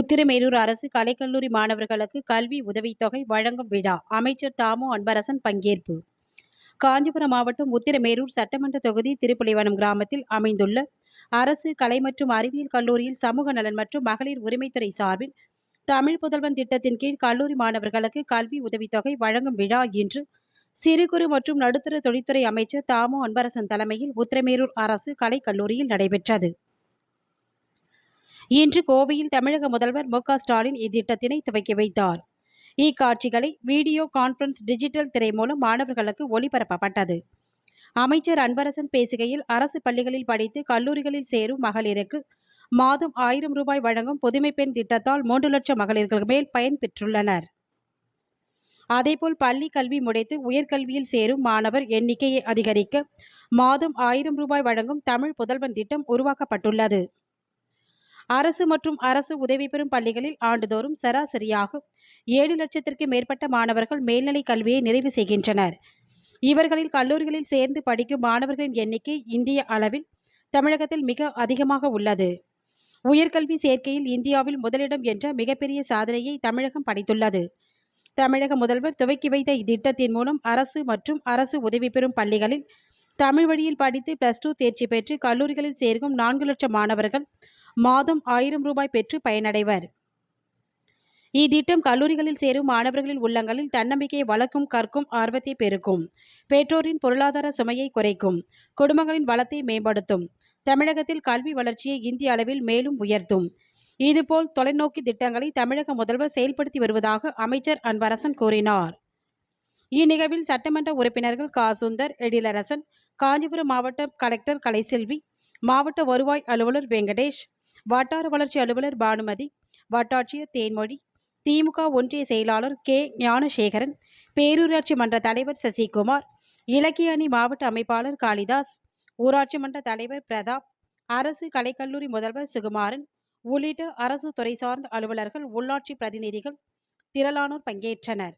உத்திரமேரூர் அரசு கலைக்கல்லூரி மாணவர்களுக்கு கல்வி உதவித்தொகை வழங்கும் விழா. அமைச்சர் தாமு அன்பரசன் பங்கேற்பு. காஞ்சிபுரம் மாவட்டம் உத்திரமேரூர் சட்டமன்ற தொகுதி திருப்புலிவனம் கிராமத்தில் அமைந்துள்ள அரசு கலை மற்றும் அறிவியல் கல்லூரியில் சமூக நலன் மற்றும் மகளிர் உரிமைத்துறை சார்பில் தமிழ் புதல்வன் திட்டத்தின் கீழ் கல்லூரி மாணவர்களுக்கு கல்வி உதவித்தொகை வழங்கும் விழா இன்று சிறு குறு மற்றும் நடுத்தர தொழில்துறை அமைச்சர் தாமு அன்பரசன் தலைமையில் உத்திரமேரூர் அரசு கலைக்கல்லூரியில் நடைபெற்றது. இன்று கோவையில் தமிழக முதல்வர் மு ஸ்டாலின் இத்திட்டத்தினை துவக்கி வைத்தார். இக்காட்சிகளை வீடியோ கான்பரன்ஸ் டிஜிட்டல் திரை மூலம் மாணவர்களுக்கு ஒளிபரப்பப்பட்டது. அமைச்சர் அன்பரசன் பேசுகையில் அரசு பள்ளிகளில் படித்து கல்லூரிகளில் சேரும் மகளிருக்கு மாதம் ஆயிரம் ரூபாய் வழங்கும் புதுமை பெண் திட்டத்தால் மூன்று லட்சம் மகளிர்கள் மேல் பயன் பெற்றுள்ளனர். அதேபோல் பள்ளி கல்வி முடித்து உயர்கல்வியில் சேரும் மாணவர் எண்ணிக்கையை அதிகரிக்க மாதம் ஆயிரம் ரூபாய் வழங்கும் தமிழ் புதல்வன் திட்டம் உருவாக்கப்பட்டுள்ளது. அரசு மற்றும் அரசு உதவி பெறும் பள்ளிகளில் ஆண்டுதோறும் சராசரியாக ஏழு லட்சத்திற்கு மேற்பட்ட மாணவர்கள் மேல்நிலை கல்வியை நிறைவு செய்கின்றனர். இவர்களில் கல்லூரிகளில் சேர்ந்து படிக்கும் மாணவர்களின் எண்ணிக்கை இந்திய அளவில் தமிழகத்தில் மிக அதிகமாக உள்ளது. உயர்கல்வி சேர்க்கையில் இந்தியாவில் முதலிடம் என்ற மிகப்பெரிய சாதனையை தமிழகம் படைத்துள்ளது. தமிழக முதல்வர் துவக்கி வைத்த இத்திட்டத்தின் மூலம் அரசு மற்றும் அரசு உதவி பெறும் பள்ளிகளில் தமிழ் வழியில் படித்து பிளஸ் டூ தேர்ச்சி பெற்று கல்லூரிகளில் சேர்க்கும் நான்கு லட்சம் மாணவர்கள் மாதம் ஆயிரம் ரூபாய் பெற்று பயனடைவர். இத்திட்டம் கல்லூரிகளில் சேரும் மாணவர்களின் உள்ளங்களில் தன்னம்பிக்கையை வளர்க்கும் கற்கும் ஆர்வத்தை பெருக்கும். பெற்றோரின் பொருளாதார சுமையை குறைக்கும். குடும்பங்களின் வளத்தை மேம்படுத்தும். தமிழகத்தில் கல்வி வளர்ச்சியை இந்திய அளவில் மேலும் உயர்த்தும். இதுபோல் தொலைநோக்கி திட்டங்களை தமிழக முதல்வர் செயல்படுத்தி வருவதாக அமைச்சர் அன்பரசன் கூறினார். இந்நிகழ்வில் சட்டமன்ற உறுப்பினர்கள் கா சுந்தர் எழிலரசன் காஞ்சிபுரம் மாவட்ட கலெக்டர் கலைசெல்வி மாவட்ட வருவாய் அலுவலர் வெங்கடேஷ் வட்டார வளர்ச்சி அலுவலர் பானுமதி வட்டாட்சியர் தேன்மொழி திமுக ஒன்றிய செயலாளர் கே. ஞானசேகரன் பேரூராட்சி மன்ற தலைவர் சசிகுமார் இலக்கிய அணி மாவட்ட அமைப்பாளர் காளிதாஸ் ஊராட்சி மன்ற தலைவர் பிரதாப் அரசு கலைக்கல்லூரி முதல்வர் சுகுமாரன் உள்ளிட்ட அரசு துறை சார்ந்த அலுவலர்கள் உள்ளாட்சி பிரதிநிதிகள் திரளானோர் பங்கேற்றனர்.